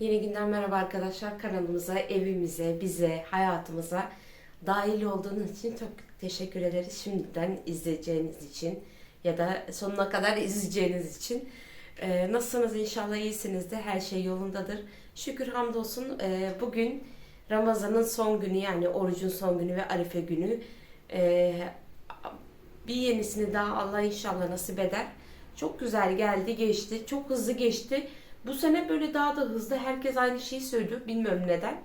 Yeni günden merhaba arkadaşlar. Kanalımıza, evimize, bize, hayatımıza dahil olduğunuz için çok teşekkür ederiz. Şimdiden izleyeceğiniz için ya da sonuna kadar izleyeceğiniz için. Ee, nasılsınız? İnşallah iyisinizdir. Her şey yolundadır. Şükür hamdolsun. Ee, bugün Ramazan'ın son günü yani orucun son günü ve Arife günü. Ee, bir yenisini daha Allah inşallah nasip eder. Çok güzel geldi, geçti. Çok hızlı geçti. Bu sene böyle daha da hızlı. Herkes aynı şeyi söylüyor. Bilmiyorum neden.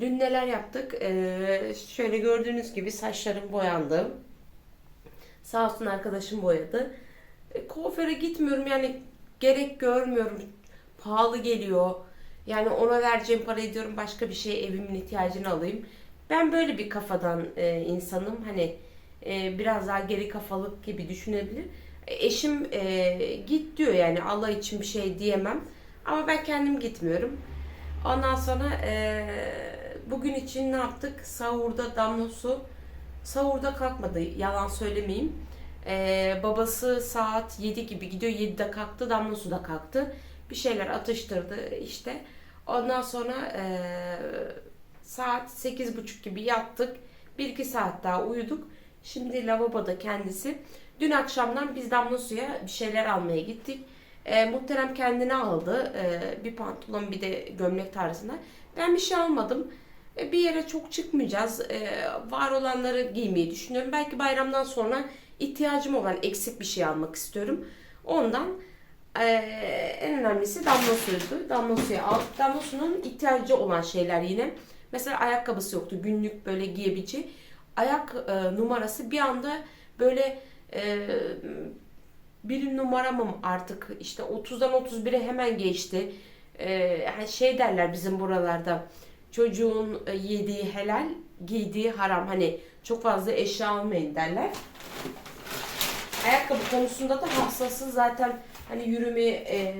Dün neler yaptık? Ee, şöyle gördüğünüz gibi saçlarım boyandı. Sağ olsun arkadaşım boyadı. E, kuaföre gitmiyorum yani gerek görmüyorum. Pahalı geliyor. Yani ona vereceğim parayı diyorum başka bir şey evimin ihtiyacını alayım. Ben böyle bir kafadan e, insanım. Hani e, biraz daha geri kafalık gibi düşünebilir. Eşim e, git diyor yani Allah için bir şey diyemem. Ama ben kendim gitmiyorum. Ondan sonra e, bugün için ne yaptık? Sahurda damla su. Sahurda kalkmadı yalan söylemeyeyim. E, babası saat 7 gibi gidiyor. 7'de kalktı. Damla su da kalktı. Bir şeyler atıştırdı işte. Ondan sonra e, saat 8.30 gibi yattık. 1-2 saat daha uyuduk. Şimdi lavaboda kendisi. Dün akşamdan biz damla suya bir şeyler almaya gittik. E, muhterem kendine aldı. E, bir pantolon bir de gömlek tarzında. Ben bir şey almadım. E, bir yere çok çıkmayacağız. E, var olanları giymeyi düşünüyorum. Belki bayramdan sonra ihtiyacım olan eksik bir şey almak istiyorum. Ondan e, en önemlisi damla suyuydu. Damla suyu al. Damla suyunun ihtiyacı olan şeyler yine. Mesela ayakkabısı yoktu. Günlük böyle giyebileceği. Ayak e, numarası bir anda böyle e, bir numaramım artık işte 30'dan 31'e hemen geçti. Yani şey derler bizim buralarda çocuğun e, yediği helal, giydiği haram. Hani çok fazla eşya almayın derler. Ayakkabı konusunda da hassasız zaten hani yürümeye e,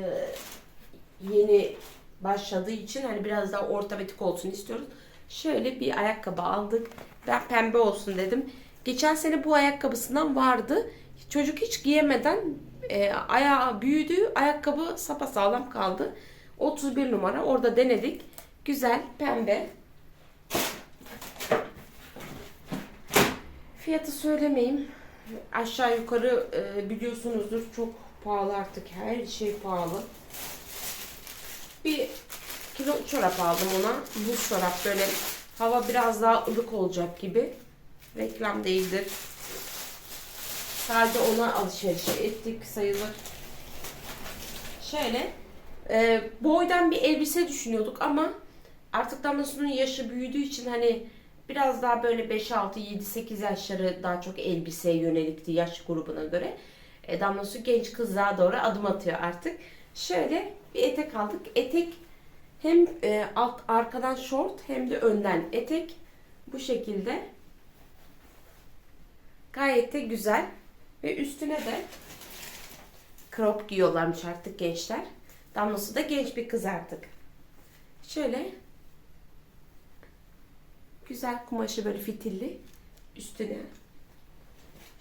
yeni başladığı için hani biraz daha ortopedik olsun istiyoruz. Şöyle bir ayakkabı aldık. Ben pembe olsun dedim. Geçen sene bu ayakkabısından vardı. Çocuk hiç giyemeden e, ayağı büyüdü. Ayakkabı sapasağlam kaldı. 31 numara. Orada denedik. Güzel, pembe. Fiyatı söylemeyeyim. Aşağı yukarı e, biliyorsunuzdur çok pahalı artık. Her şey pahalı. Bir kilo çorap aldım ona. Buz çorap böyle hava biraz daha ılık olacak gibi. Reklam değildir. Sadece ona alışveriş ettik sayılır. Şöyle e, boydan bir elbise düşünüyorduk ama artık Damlasu'nun yaşı büyüdüğü için hani biraz daha böyle 5, 6, 7, 8 yaşları daha çok elbiseye yönelikti yaş grubuna göre. E, Damlasu genç kızlığa doğru adım atıyor artık. Şöyle bir etek aldık. Etek hem e, alt arkadan short hem de önden etek bu şekilde. Gayet de güzel. Ve üstüne de crop giyiyorlarmış artık gençler. Damlası da genç bir kız artık. Şöyle güzel kumaşı böyle fitilli üstüne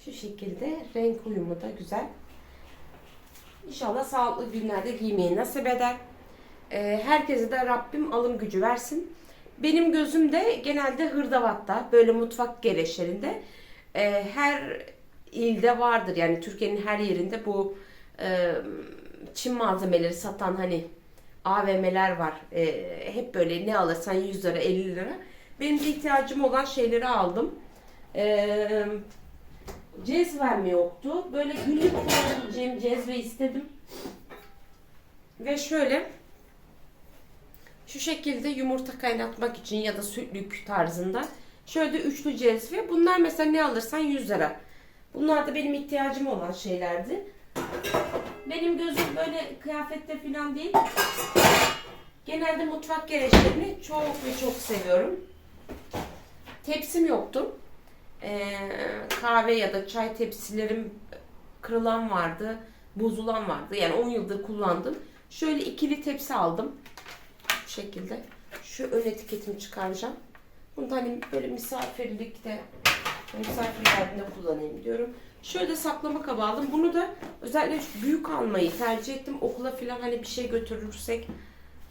şu şekilde renk uyumu da güzel. İnşallah sağlıklı günlerde giymeyi nasip eder. Ee, herkese de Rabbim alım gücü versin. Benim gözüm de genelde hırdavatta, böyle mutfak gereçlerinde. Ee, her ilde vardır. Yani Türkiye'nin her yerinde bu e, Çin malzemeleri satan hani AVM'ler var. E, hep böyle ne alırsan 100 lira 50 lira. Benim de ihtiyacım olan şeyleri aldım. E, cezvem yoktu. Böyle günlük kullanabileceğim cezve istedim. Ve şöyle şu şekilde yumurta kaynatmak için ya da sütlük tarzında şöyle üçlü cezve. Bunlar mesela ne alırsan 100 lira. Bunlar da benim ihtiyacım olan şeylerdi. Benim gözüm böyle kıyafette falan değil. Genelde mutfak gereçlerini çok ve çok seviyorum. Tepsim yoktu. Ee, kahve ya da çay tepsilerim kırılan vardı, bozulan vardı. Yani 10 yıldır kullandım. Şöyle ikili tepsi aldım. Bu şekilde. Şu ön etiketimi çıkaracağım. Bunu da hani böyle misafirlikte misafir geldiğinde kullanayım diyorum. Şöyle saklama kabı aldım. Bunu da özellikle büyük almayı tercih ettim. Okula falan hani bir şey götürürsek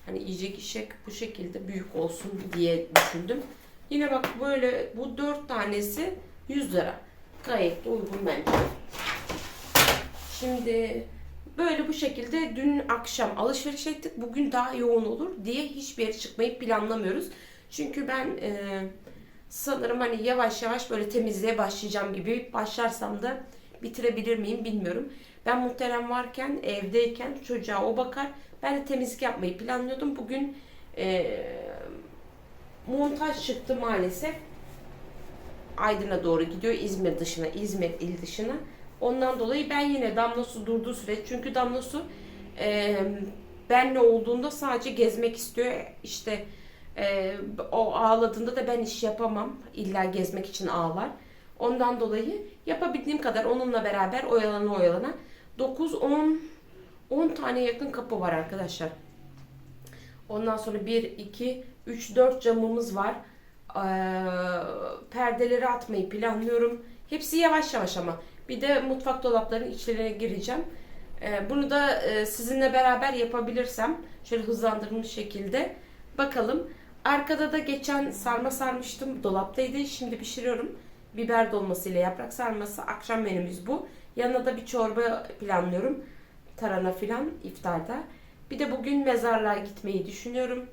Hani yiyecek işek bu şekilde büyük olsun diye düşündüm. Yine bak böyle bu dört tanesi 100 lira. Gayet de uygun bence. Şimdi böyle bu şekilde dün akşam alışveriş ettik. Bugün daha yoğun olur diye hiçbir yere çıkmayı planlamıyoruz. Çünkü ben e, sanırım hani yavaş yavaş böyle temizliğe başlayacağım gibi. Başlarsam da bitirebilir miyim bilmiyorum. Ben muhterem varken evdeyken çocuğa o bakar. Ben de temizlik yapmayı planlıyordum. Bugün e, montaj çıktı maalesef. Aydın'a doğru gidiyor. İzmir dışına, İzmir il dışına. Ondan dolayı ben yine Damla Su durduğu süre çünkü Damla Su e, benle olduğunda sadece gezmek istiyor. İşte e, o ağladığında da ben iş yapamam. İlla gezmek için ağlar. Ondan dolayı yapabildiğim kadar onunla beraber oyalana oyalana 9 10 10 tane yakın kapı var arkadaşlar. Ondan sonra 1 2 3 4 camımız var. Ee, perdeleri atmayı planlıyorum. Hepsi yavaş yavaş ama. Bir de mutfak dolaplarının içlerine gireceğim. Ee, bunu da e, sizinle beraber yapabilirsem şöyle hızlandırılmış şekilde bakalım. Arkada da geçen sarma sarmıştım. Dolaptaydı. Şimdi pişiriyorum. Biber dolması ile yaprak sarması. Akşam menümüz bu. Yanına da bir çorba planlıyorum. Tarhana filan iftarda. Bir de bugün mezarlığa gitmeyi düşünüyorum.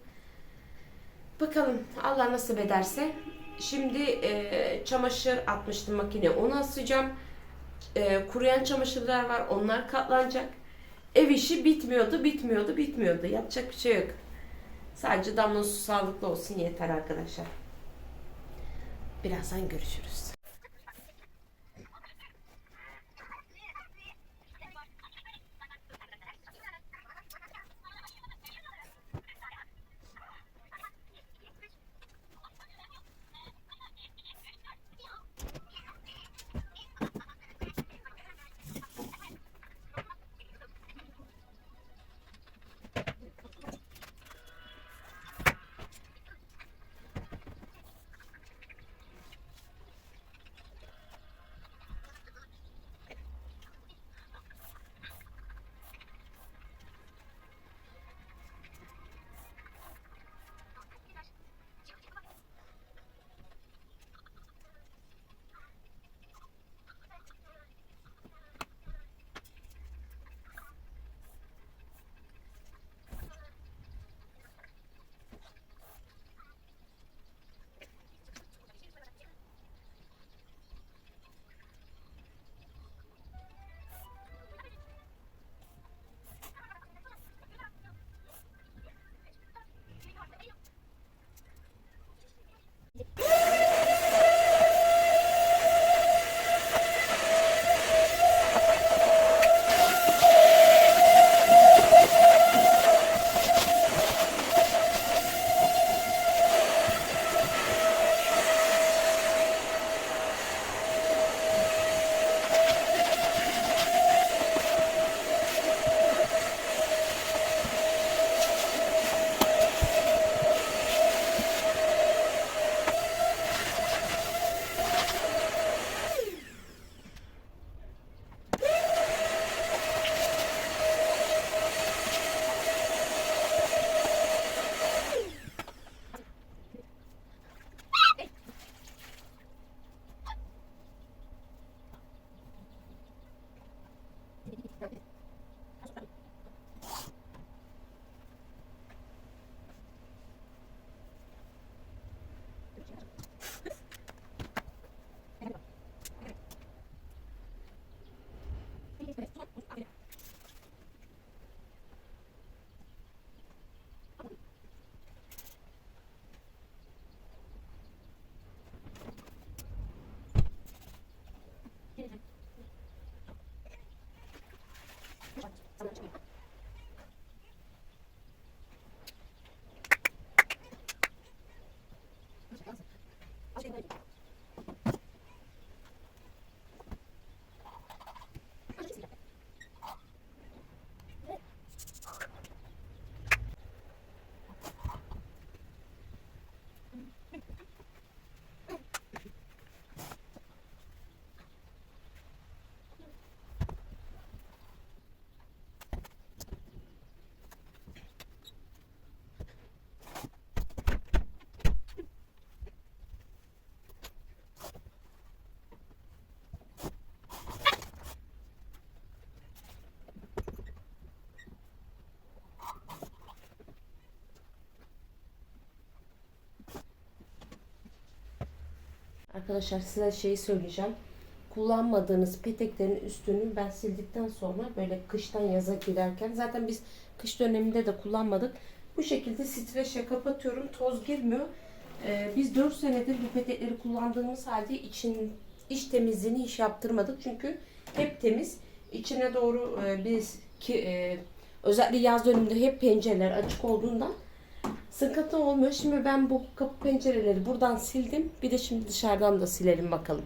Bakalım Allah nasip ederse. Şimdi e, çamaşır atmıştım makineye onu asacağım. E, kuruyan çamaşırlar var onlar katlanacak. Ev işi bitmiyordu bitmiyordu bitmiyordu. Yapacak bir şey yok. Sadece damla su sağlıklı olsun yeter arkadaşlar. Birazdan görüşürüz. Thank you. Arkadaşlar size şeyi söyleyeceğim. Kullanmadığınız peteklerin üstünü ben sildikten sonra böyle kıştan yaza girerken zaten biz kış döneminde de kullanmadık. Bu şekilde streçle kapatıyorum. Toz girmiyor. Ee, biz 4 senedir bu petekleri kullandığımız halde için iç temizliğini hiç yaptırmadık. Çünkü hep temiz. İçine doğru e, biz ki e, özellikle yaz döneminde hep pencereler açık olduğundan sıkıntı olmuyor. Şimdi ben bu kapı pencereleri buradan sildim. Bir de şimdi dışarıdan da silelim bakalım.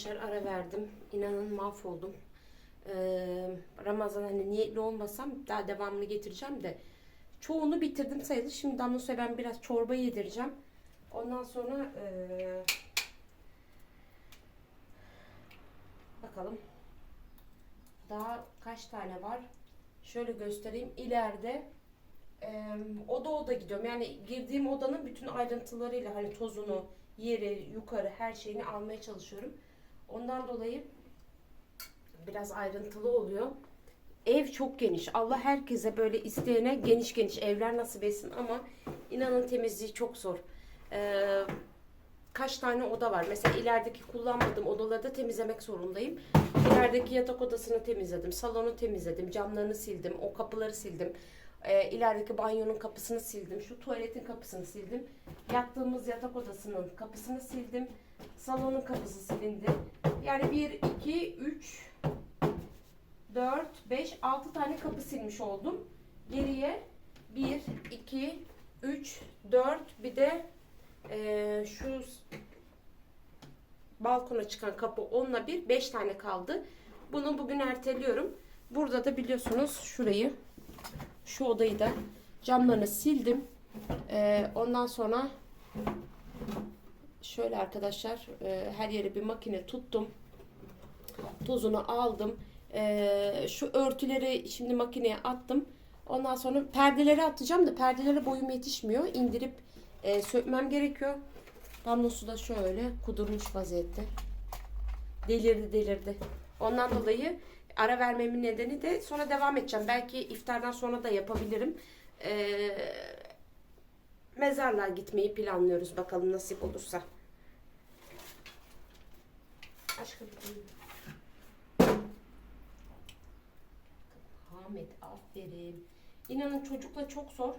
Arkadaşlar ara verdim. İnanın mahvoldum. Ee, Ramazan hani niyetli olmasam daha devamını getireceğim de çoğunu bitirdim sayılır. Şimdi Damla Su'ya ben biraz çorba yedireceğim. Ondan sonra eee, bakalım. Daha kaç tane var? Şöyle göstereyim. İleride eee, oda oda gidiyorum. Yani girdiğim odanın bütün ayrıntılarıyla hani tozunu, yeri, yukarı her şeyini almaya çalışıyorum. Ondan dolayı biraz ayrıntılı oluyor. Ev çok geniş. Allah herkese böyle isteyene geniş geniş evler nasip etsin ama inanın temizliği çok zor. Ee, kaç tane oda var? Mesela ilerideki kullanmadığım odaları da temizlemek zorundayım. İlerideki yatak odasını temizledim, salonu temizledim, camlarını sildim, o kapıları sildim. Ee, ilerideki banyonun kapısını sildim, şu tuvaletin kapısını sildim. Yattığımız yatak odasının kapısını sildim. Salonun kapısı silindi. Yani 1, 2, 3, 4, 5, 6 tane kapı silmiş oldum. Geriye 1, 2, 3, 4 bir de eee, şu balkona çıkan kapı onunla bir 5 tane kaldı. Bunu bugün erteliyorum. Burada da biliyorsunuz şurayı şu odayı da camlarını sildim. Eee, ondan sonra şöyle arkadaşlar eee, her yere bir makine tuttum. Tozunu aldım. Eee, şu örtüleri şimdi makineye attım. Ondan sonra perdeleri atacağım da perdelere boyum yetişmiyor. İndirip eee, sökmem gerekiyor. Damla su da şöyle kudurmuş vaziyette. Delirdi delirdi. Ondan dolayı ara vermemin nedeni de sonra devam edeceğim. Belki iftardan sonra da yapabilirim. Eee mezarlığa gitmeyi planlıyoruz. Bakalım nasip olursa. Aşkım. Ahmet aferin. İnanın çocukla çok zor.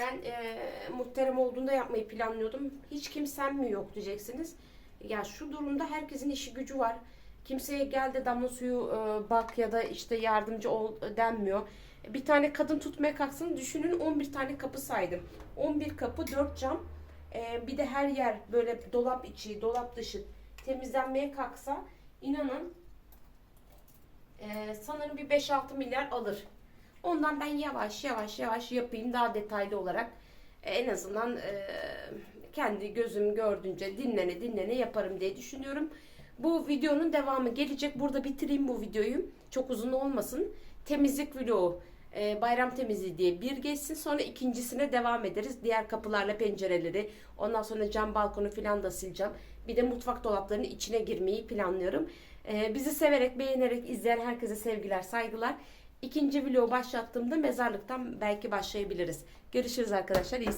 Ben eee muhterem olduğunda yapmayı planlıyordum. Hiç kimsem mi yok diyeceksiniz. Ya şu durumda herkesin işi gücü var. Kimseye gel de damla suyu e, bak ya da işte yardımcı ol denmiyor. Bir tane kadın tutmaya kalksın düşünün 11 tane kapı saydım. 11 kapı 4 cam. E, bir de her yer böyle dolap içi dolap dışı temizlenmeye kalksa inanın e, sanırım bir 5-6 milyar alır. Ondan ben yavaş yavaş yavaş yapayım daha detaylı olarak. E, en azından e, kendi gözüm gördüğünce dinlene dinlene yaparım diye düşünüyorum. Bu videonun devamı gelecek. Burada bitireyim bu videoyu. Çok uzun olmasın. Temizlik vlogu. e, bayram temizliği diye bir geçsin. Sonra ikincisine devam ederiz. Diğer kapılarla pencereleri. Ondan sonra cam balkonu falan da sileceğim. Bir de mutfak dolaplarının içine girmeyi planlıyorum. E, bizi severek, beğenerek izleyen herkese sevgiler, saygılar. İkinci vlogu başlattığımda mezarlıktan belki başlayabiliriz. Görüşürüz arkadaşlar. İyi